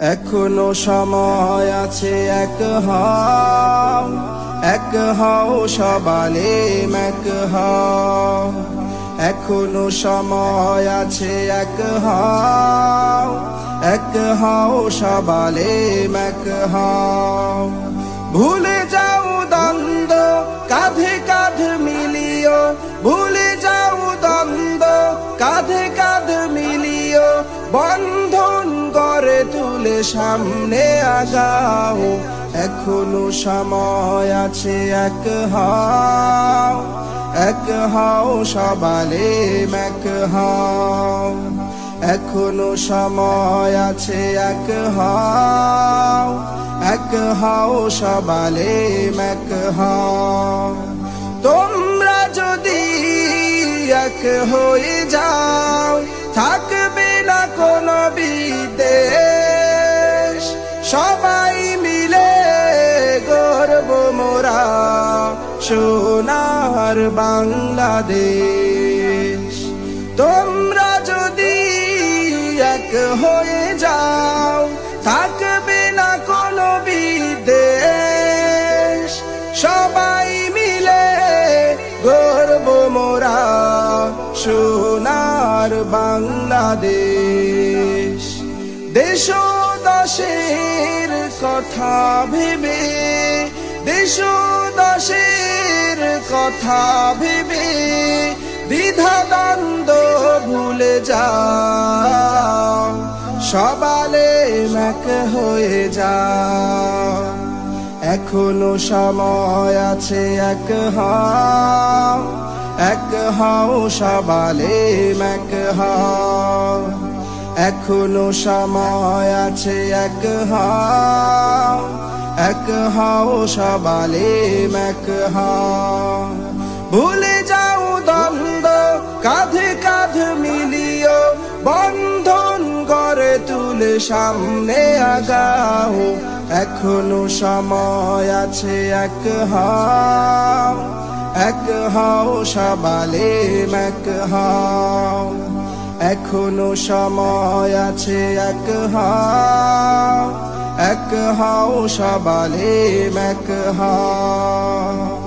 এখনও সময় আছে, এক হাও, এক হও সবালে, এক হাও। এখনও সময় আছে, এক হাও, এক হও সবালে, এক হাও। ভুলে যাও তুলে সামনে আগাও, এখনও সময় আছে, এক হও এক হও সবালে, এক হও। এখনও সময় আছে, এক হও এক হও সবালে, এক হও। তোমরা যদি এক হয়ে যাও, থাকবে সোনার বাংলাদেশ। তোমরা যদি এক হয়ে যাও, থাকবে না কোনো বিদেশ। সবাই মিলে গর্ব মোরা সোনার বাংলাদেশ। দেশ দশের কথা ভেবে দেশ দশের কথা ভেবে দ্বিধা দ্বন্দ্ব ভুলে যাও। সবালে ম্যাক হয়ে যাও। এখনও সময় আছে, এক হও। এক হও, সবালে ম্যাক হও। এখনও সময় আছে, এক হও। এক হও সবালে হও ভুলে যাও দ্বন্দ্ব, কাঁধে কাঁধ মিলিও বন্ধন গড়ে তুলে সামনে আগাও। এখনও সময় আছে এক হও এক হও সবালে এক হও এখনও সময় আছে এক হা এক হাও সবালে এক হও